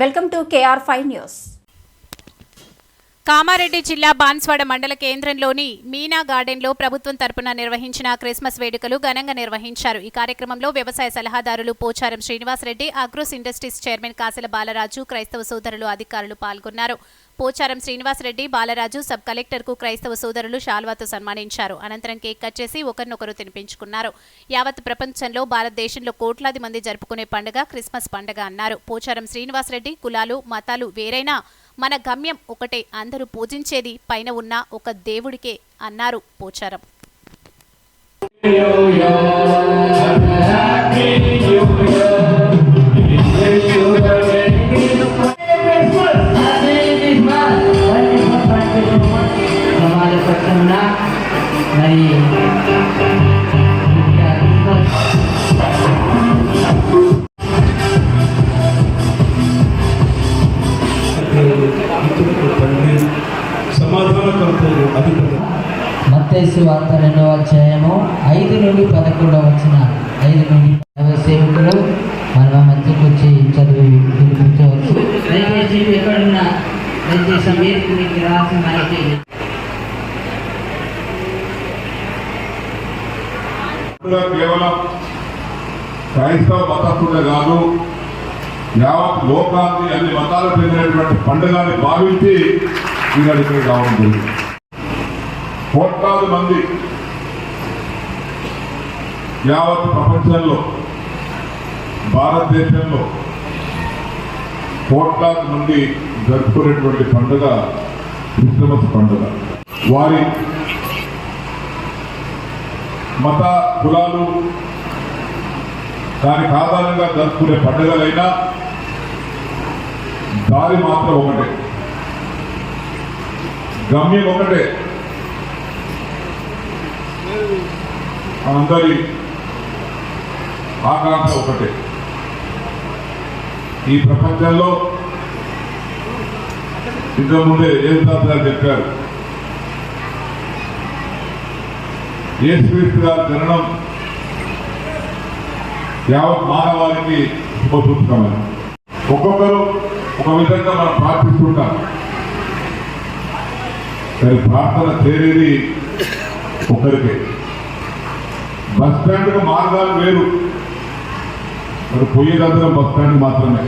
Welcome to KR five news. Kamareddy జిల్లా బాన్స్వాడ మండల కేంద్రంలోని మీనా గార్డెన్లో ప్రభుత్వం తరపున నిర్వహించిన క్రిస్మస్ వేడుకలు ఘనంగా నిర్వహించారు. ఈ కార్యక్రమంలో వ్యవసాయ సలహాదారులు Pocharam Srinivasa Reddy Agros industries chairman Kasala Balaraju క్రైస్తవ సోదరులు అధికారులు పాల్గొన్నారు. పోచారం శ్రీనివాసరెడ్డి బాలరాజు సబ్ కలెక్టర్కు క్రైస్తవ సోదరులు శాల్వాతో సన్మానించారు. అనంతరం కేక్ కట్ చేసి ఒకరినొకరు తినిపించుకున్నారు. యావత్ ప్రపంచంలో భారతదేశంలో కోట్లాది మంది జరుపుకునే పండుగ క్రిస్మస్ పండుగ అన్నారు. పోచారం శ్రీనివాసరెడ్డి కులాలు మతాలు వేరైనా మన గమ్యం ఒకటే అందరూ పూజించేది పైన ఉన్న ఒక దేవుడికే అన్నారు పోచారం. మరి తండ్రి సమాధానకర్తలు అధిపతి మత్తైసు వార్త రెండవ అధ్యాయము ఐదు నుండి పదకొండవ వచ్చిన ఐదు నుండి పదవ సేవకులు మన మధ్యకు వచ్చి చదివి వినిపించవచ్చు దయచేసి ఎక్కడున్నా దయచేసి మీరు మీకు రాసిన అయితే పండుగ కేవలం క్రైస్తవ మతస్థుడే కాదు యావత్ లోకాన్ని అన్ని మతాలు చెందినటువంటి పండుగని భావించి ఈనాడు ఇక్కడికి రావడం జరిగింది. కోట్లాది మంది యావత్ ప్రపంచంలో భారతదేశంలో కోట్లాది మంది జరుపుకునేటువంటి పండుగ క్రిస్మస్ పండుగ. వారి మత కులాలు దానికి ఆధారంగా జరుపుకునే పండుగలైనా దారి మాత్రం ఒకటే. గమ్యం ఒకటే. అందరి ఆకాంక్ష ఒకటే. ఈ ప్రపంచంలో ఇంతకుముందే ఏం గారు చెప్పారు? యేసుక్రీస్తు గారి జననం యావత్ మానవాళికి శుభసూచకమని ఒక్కొక్కరు ఒక విధంగా మనం ప్రార్థిస్తుంటాం. కానీ ప్రార్థన చేరేది ఒక్కరికే. బస్ స్టాండ్కు మార్గాలు వేరు. మరి పోయేదంతా బస్ స్టాండ్ మాత్రమే.